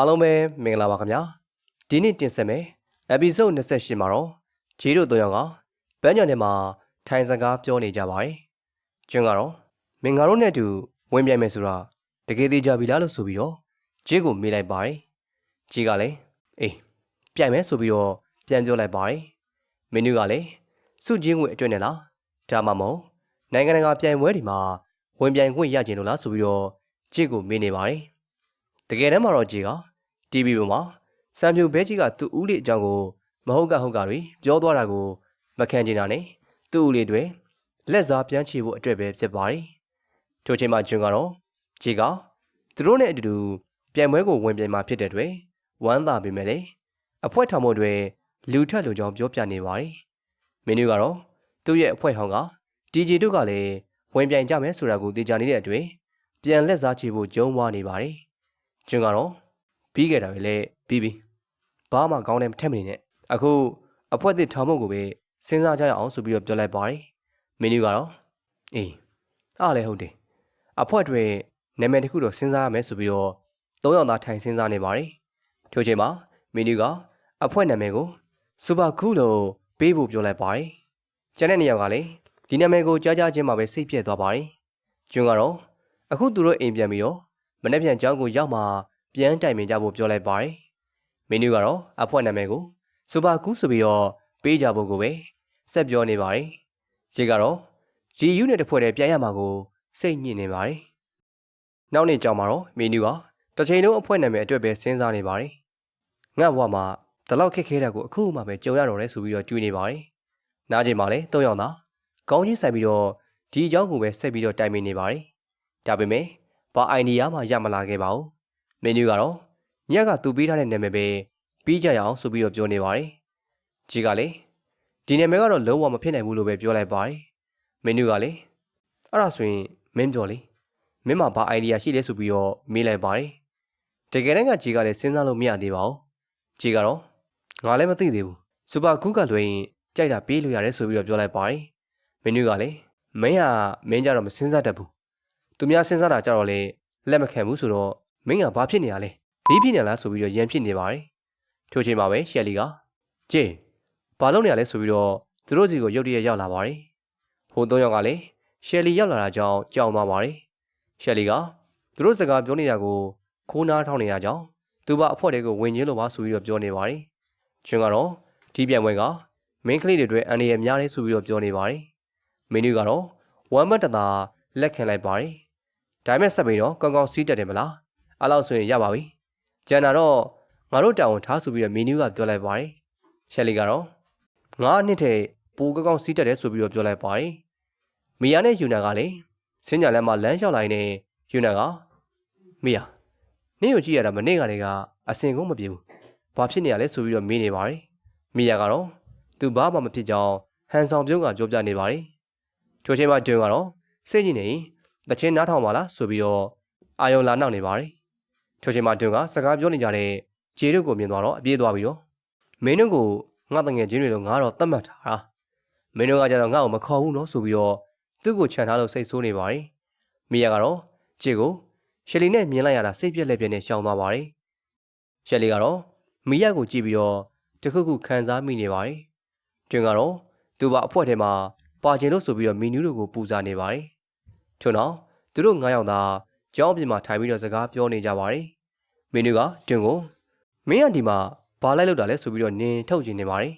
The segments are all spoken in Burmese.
အားလုံးပဲမင်္ဂလာပါခင်ဗျာဒီနေ့တင်ဆက်မယ် episode 28မှာတော့ဂျီတို့တို့ရောကပန်းညံထဲမှာထိုင်စကားပြောနေကြပါတယ်ကျွန်းကတော့မင်္ဂလာတို့နဲ့အတူဝင်ပြိုင်မယ်ဆိုတာတကယ်သေးကြပြီလားလို့ဆိုပြီးတော့ဂျီကိုမေးလိုက်ပါတယ်ဂျီကလည်းအေးပြိုင်မယ်ဆိုပြီးတော့ပြန်ပြောလိုက်ပါတယ်မင်းတို့ကလည်းစုချင်းဝင်အတွက်နဲ့လားဒါမှမဟုတ်နိုင်ငံတကာပြိုင်ပွဲတွေမှာဝင်ပြိုင်ခွင့်ရကြလို့လားဆိုပြီးတော့ဂျီကိုမေးနေပါတယ်တကယ်တမ်းမှာတော့ဂျီက TV ပေါ်မှာစံပြူဘဲကြီးကသူ့ဦးလေးအကြောင်းကိုမဟုတ်ကဟုတ်ကတွေပြောသွားတာကိုမခံချင်တာနဲ့သူ့ဦးလေးတွေလက်စားပြန်ချေဖို့အတွက်ပဲဖြစ်ပါတယ်။ထိုချိန်မှာဂျွန်ကတော့ဂျီကသူတို့နဲ့အတူတူပြိုင်ပွဲကိုဝင်ပြိုင်มาဖြစ်တဲ့အတွက်ဝမ်းသာပေမဲ့လေအဖွဲထောင်မှုတွေလူထက်လူကြောင်ပြောပြနေပါတယ်။မင်းတို့ကတော့သူ့ရဲ့အဖွဲထောင်က DJ တို့ကလည်းဝင်ပြိုင်ကြမယ်ဆိုတာကိုသိကြနေတဲ့အတွက်ပြန်လက်စားချေဖို့ကြုံးဝါနေပါတယ်။ဂျွန်ကတော့ ပြီးခဲ့တာပဲလေပြီးပြီဘာမှကောင်းတယ်မထက်မနေနဲ့အခုအဖွဲတစ်ထောင်မုတ်ကိုပဲစဉ်းစားကြရအောင်ဆိုပြီးတော့ပြောလိုက်ပါတယ်မင်းကြီးကတော့အေးအားလည်းဟုတ်တယ်အဖွဲတွေနာမည်တစ်ခုတော့စဉ်းစားရမယ်ဆိုပြီးတော့သုံးယောက်သားထိုင်စဉ်းစားနေပါတယ်ထို့ချိန်မှာမင်းကြီးကအဖွဲနာမည်ကိုစူပါကူလို့ပေးဖို့ပြောလိုက်ပါတယ်ကျန်တဲ့နေရာကလည်းဒီနာမည်ကိုကြားကြားချင်းမှာပဲစိတ်ပြက်သွားပါတယ်ကျွန်းကတော့အခုသူတို့အိမ်ပြန်ပြီးတော့မနေ့ပြန်ကျောင်းကိုရောက်မှ ပြန်တိုင်ပင်ကြဖို့ပြောလိုက်ပါတယ်။မင်းတို့ကတော့အဖွဲနာမည်ကိုစူပါကူးဆိုပြီးတော့ပေးကြဖို့ကိုပဲဆက်ပြောနေပါတယ်။ခြေကတော့ GU နဲ့တစ်ဖွဲ့တည်းပြန်ရမှာကိုစိတ်ညစ်နေပါတယ်။နောက်နေ့ကြောင်မှာတော့မင်းတို့ကတစ်ချိန်လုံးအဖွဲနာမည်အတွက်ပဲစဉ်းစားနေပါတယ်။ငါ့ဘဝမှာဒီလောက်ခက်ခဲတာကိုအခုမှပဲကြုံရတော့လဲဆိုပြီးတော့တွေးနေပါတယ်။နားချိန်မှာလည်းသုံးယောက်သာကောင်းချင်းဆိုင်ပြီးတော့ဒီအကြောင်းကိုပဲဆက်ပြီးတော့တိုင်ပင်နေပါတယ်။ဒါပေမဲ့ဘာအိုင်ဒီယာမှရမလာခဲ့ပါဘူး။ မင်းတို့ကတော့ညကသူပေးထားတဲ့နာမည်ပဲပြီးကြရအောင်ဆိုပြီးတော့ပြောနေပါတယ်။ကြီးကလည်းဒီနာမည်ကတော့လုံးဝမဖြစ်နိုင်ဘူးလို့ပဲပြောလိုက်ပါတယ်။မင်းတို့ကလည်းအဲ့ဒါဆိုရင်မင်းပြောလေမင်းမှာဘာအိုင်ဒီယာရှိလဲဆိုပြီးတော့မေးလိုက်ပါတယ်။တကယ်တမ်းကကြီးကလည်းစဉ်းစားလို့မရသေးပါဘူး။ကြီးကတော့ငါလည်းမသိသေးဘူး။စူပါကူးကလွှဲရင်ကြိုက်တာပေးလို့ရတယ်ဆိုပြီးတော့ပြောလိုက်ပါတယ်။မင်းတို့ကလည်းမင်းကမင်းကြတော့မစဉ်းစားတတ်ဘူး။သူများစဉ်းစားတာကြတော့လေလက်မခံဘူးဆိုတော့ မင်းကဘာဖြစ်နေရလဲဘေးဖြစ်နေလားဆိုပြီးတော့ရန်ဖြစ်နေပါတယ်ထိုချိန်မှာပဲရှယ်လီကကျင်းဘာလုပ်နေရလဲဆိုပြီးတော့သူတို့စီကိုရုတ်တရက်ရောက်လာပါတယ်ဟိုသုံးယောက်ကလည်းရှယ်လီရောက်လာတာကြောင့်ကြောက်သွားပါတယ်ရှယ်လီကသူတို့စကားပြောနေတာကိုခိုးနားထောင်နေတာကြောင့်သူပါအဖို့တွေကိုဝင်ချင်းလို့ပါဆိုပြီးတော့ပြောနေပါတယ်ကျွန်းကတော့ဒီပြန်ပွဲကမင်းကလေးတွေအတွက်အန်ဒီရများတယ်ဆိုပြီးတော့ပြောနေပါတယ်မင်းတို့ကတော့ဝမ်မတ်တသာလက်ခံလိုက်ပါတယ်ဒါပေမဲ့ဆက်ပြီးတော့ကောင်းကောင်းစီးတက်တယ်မလား အဲ့လောက်ဆိုရင်ရပါပြီကျန်တာတော့ငါတို့တောင်းထားဆိုပြီးတော့မီနူးကပြောလိုက်ပါတယ်ရှယ်လီကတော့ငါနှစ်ထဲပိုကောင်းကောင်းစီးတက်တယ်ဆိုပြီးတော့ပြောလိုက်ပါတယ်မီယာနဲ့ယူနာကလည်းစင်ညာလမ်းမှာလမ်းလျှောက်လာနေယူနာကမီယာနင့်ကိုကြည့်ရတာမနေ့ကတည်းကအစင်ကုန်မပြေဘူးဘာဖြစ်နေရလဲဆိုပြီးတော့မေးနေပါတယ်မီယာကတော့သူဘာမှမဖြစ်ကြောင်းဟန်ဆောင်ပြုံးကပြောပြနေပါတယ်ချိုချင်းမတွင်ကတော့စိတ်ကြီးနေတချင်းနားထောင်ပါလားဆိုပြီးတော့အာယုံလာနောက်နေပါတယ် ချိုချင်းမတွင်ကစကားပြောနေကြတဲ့ဂျေတို့ကိုမြင်သွားတော့အပြေးသွားပြီးတော့မင်းတို့ကိုငါတငယ်ချင်းတွေတော့ငါတော့တတ်မှတ်ထားတာမင်းတို့ကကြတော့ငါ့ကိုမခေါ်ဘူးနော်ဆိုပြီးတော့သူ့ကိုခြံထားလို့စိတ်ဆိုးနေပါတယ်မိယာကတော့ဂျေကိုရှယ်လီနဲ့မြင်လိုက်ရတာစိတ်ပြက်လက်ပြက်နဲ့ရှောင်သွားပါတယ်ရှယ်လီကတော့မိယာကိုကြည့်ပြီးတော့တခုခုခံစားမိနေပါတယ်တွင်ကတော့သူပါအဖွဲထဲမှာပါကျင်လို့ဆိုပြီးတော့မီနူးတို့ကိုပူဇာနေပါတယ်ထို့နောက်သူတို့9ယောက်သာ ကျောင်းပြင်မှာထိုင်ပြီးတော့စကားပြောနေကြပါတယ်မင်းတို့ကတွင်ကိုမင်းကဒီမှာဘာလိုက်လောက်တာလဲဆိုပြီးတော့နင်းထုတ်ကျင်နေပါတယ်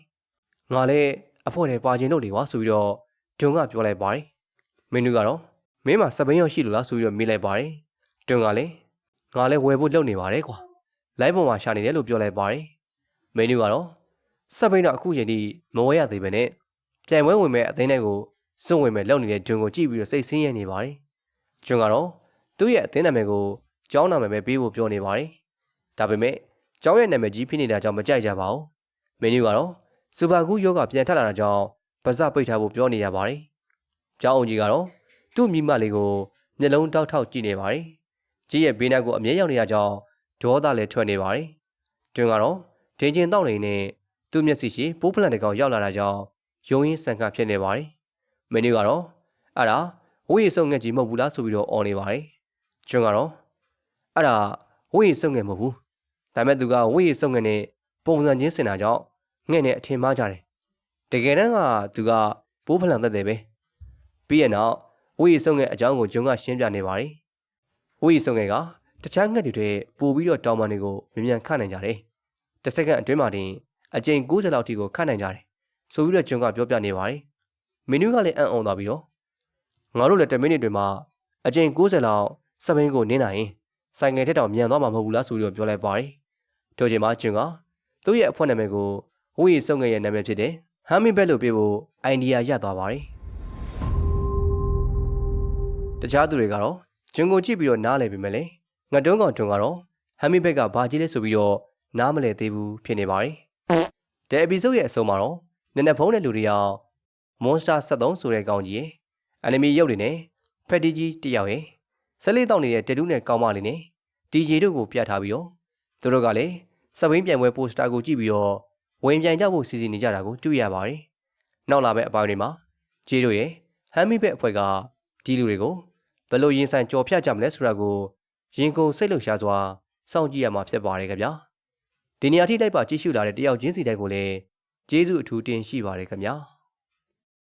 ငါလည်းအဖို့တယ်ပါကျင်တို့လေကွာဆိုပြီးတော့တွင်ကပြောလိုက်ပါတယ်မင်းတို့ကတော့မင်းမှာစပိန်ရောက်ရှိလို့လားဆိုပြီးတော့မေးလိုက်ပါတယ်တွင်ကလည်းငါလည်းဝယ်ဖို့လုပ်နေပါတယ်ကွာလိုက်ပေါ်မှာရှာနေတယ်လို့ပြောလိုက်ပါတယ်မင်းတို့ကတော့စပိန်တော့အခုချိန်ထိမဝဲရသေးပဲနဲ့ပြိုင်ပွဲဝင်မဲ့အသိန်းတွေကိုစွန့်ဝင်မဲ့လုပ်နေတဲ့ဂျွန်ကိုကြည့်ပြီးတော့စိတ်ဆင်းရဲနေပါတယ်ဂျွန်ကတော့ သူ့ရဲ့အသင်းနာမည်ကိုကျောင်းနာမည်ပဲပေးဖို့ပြောနေပါတယ်။ဒါပေမဲ့ကျောင်းရဲ့နာမည်ကြီးဖြစ်နေတာကြောင့်မကြိုက်ကြပါဘူး။မင်းကြီးကတော့စူပါကူးယောဂပြန်ထက်လာတာကြောင့်ပါစပိတ်ထားဖို့ပြောနေရပါတယ်။ကျောင်းအောင်ကြီးကတော့သူ့မိမလေးကိုမျက်လုံးတောက်ထောက်ကြည့်နေပါတယ်။ကြီးရဲ့ဘေးနားကိုအမြဲရောက်နေတာကြောင့်ဒေါသလည်းထွက်နေပါတယ်။တွင်ကတော့ဒင်းချင်းတောက်နေနဲ့သူ့မျက်စိရှိပိုးဖလန်တကောင်ရောက်လာတာကြောင့်ယုံရင်းဆန်ခတ်ဖြစ်နေပါတယ်။မင်းကြီးကတော့အဲ့ဒါဝိရဆုံငက်ကြီးမဟုတ်ဘူးလားဆိုပြီးတော့អော်နေပါတယ်။ ကျွန်းကတော့အဲ့ဒါဝိရဆုံငက်မဟုတ်ဘူးဒါပေမဲ့သူကဝိရစုံငယ်နဲ့ပုံစံချင်းစင်တာကြောင့်ငှက်နဲ့အထင်မှားကြတယ်တကယ်တမ်းကသူကပိုးဖလန်သက်တယ်ပဲပြီးရဲ့နောက်ဝိရစုံငယ်အကြောင်းကိုဂျုံကရှင်းပြနေပါတယ်ဝိရစုံငယ်ကတခြားငှက်တွေတဲ့ပို့ပြီးတော့တောင်ပန်တွေကိုမြန်မြန်ခတ်နိုင်ကြတယ်တစ်စက္ကန့်အတွင်းမှာတင်အကြိမ်90လောက်ထိကိုခတ်နိုင်ကြတယ်ဆိုပြီးတော့ဂျုံကပြောပြနေပါတယ်မင်းနူးကလည်းအံ့ဩသွားပြီးတော့ငါတို့လည်း10မိနစ်တွေမှာအကြိမ်90လောက် စပင်းကိုနင်းနိုင်ရင်ဆိုင်ငယ်ထက်တောင်မြန်သွားမှာမဟုတ်ဘူးလားဆိုပြီးတော့ပြောလိုက်ပါတယ်ထို့ချိန်မှာဂျုံကသူ့ရဲ့အဖွဲ့နာမည်ကိုဝိရစုံငယ်ရဲ့နာမည်ဖြစ်တဲ့ဟမ်မီဘက်လို့ပြောဖို့အိုင်ဒီယာရသွားပါတယ်တခြားသူတွေကတော့ဂျုံကိုကြည့်ပြီးတော့နားလည်ပြီမဲ့လေငတ်တုံးကောင်ဂျုံကတော့ဟမ်မီဘက်ကဘာကြီးလဲဆိုပြီးတော့နားမလည်သေးဘူးဖြစ်နေပါတယ်တဲ့ episode ရဲ့အဆုံးမှာတော့နည်းနည်းဖုံးတဲ့လူတွေရော Monster 73ဆိုတဲ့ကောင်ကြီးရဲ့ anime ရုပ်တွေနဲ့ဖက်တီကြီးတယောက်ရဲ့ ဆက်လေးတောက်နေတဲ့တေတူးနဲ့ကောင်းမလေးနဲ့ DJ တို့ကိုပြထားပြီးတော့သူတို့ကလည်းစပိန်ပြိုင်ပွဲပိုစတာကိုကြည့်ပြီးတော့ဝင်ပြိုင်ကြဖို့စီစဉ်နေကြတာကိုတွေ့ရပါတယ်။နောက်လာမယ့်အပိုင်းတွေမှာဂျေတို့ရဲ့ဟမ်မီဘက်အဖွဲ့ကဒီလူတွေကိုဘယ်လိုရင်ဆိုင်ကြော်ဖြတ်ကြမလဲဆိုတာကိုရင်ကုန်စိတ်လှုပ်ရှားစွာစောင့်ကြည့်ရမှာဖြစ်ပါတယ်ခင်ဗျာ။ဒီနေရာထိလိုက်ပါကြည့်ရှုလာတဲ့တယောက်ချင်းစီတိုင်းကိုလည်းကျေးဇူးအထူးတင်ရှိပါတယ်ခင်ဗျာ။